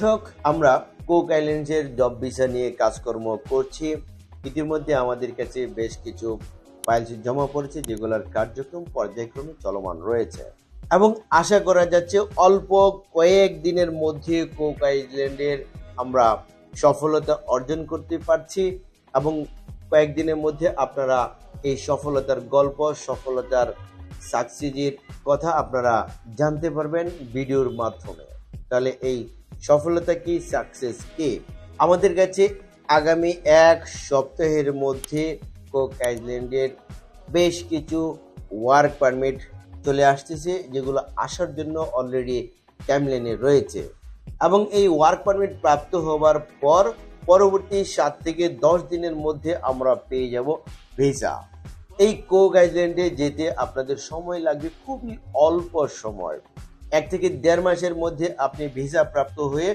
দর্শক, আমরা Coke আইল্যান্ডসের job visa নিয়ে কাজকর্ম করছি। ইতিমধ্যে আমাদের কাছে বেশ কিছু ফাইলস জমা পড়েছে, যেগুলোর কার্যক্রম, পর্যায়ক্রমে চলমান রয়েছে। এবং আশা করা যাচ্ছে, অল্প কয়েক দিনের মধ্যে কোক আইল্যান্ডের আমরা সফলতা অর্জন করতে পারছি এবং কয়েকদিনের মধ্যে আপনারা এই সফলতার গল্প, সফলতার সাকসিজের কথা আপনারা জানতে পারবেন ভিডিওর মাধ্যমে। তাহলে এই সফলতা কি? সাকসেস কি? আমাদের কাছে আগামী এক সপ্তাহের মধ্যে কোক আইল্যান্ডের বেশ কিছু ওয়ার্ক পারমিট চলে আসতেছে, যেগুলো আসার জন্য অলরেডি টাইমলাইনে রয়েছে। এবং এই ওয়ার্ক পারমিট প্রাপ্ত হবার পর পরবর্তী সাত থেকে দশ দিনের মধ্যে আমরা পেয়ে যাব ভিসা এই কোক আইল্যান্ডে যেতে আপনাদের সময় লাগবে খুবই অল্প সময়। এক থেকে দেড় মাসের মধ্যে আপনি ভিসা প্রাপ্ত হয়ে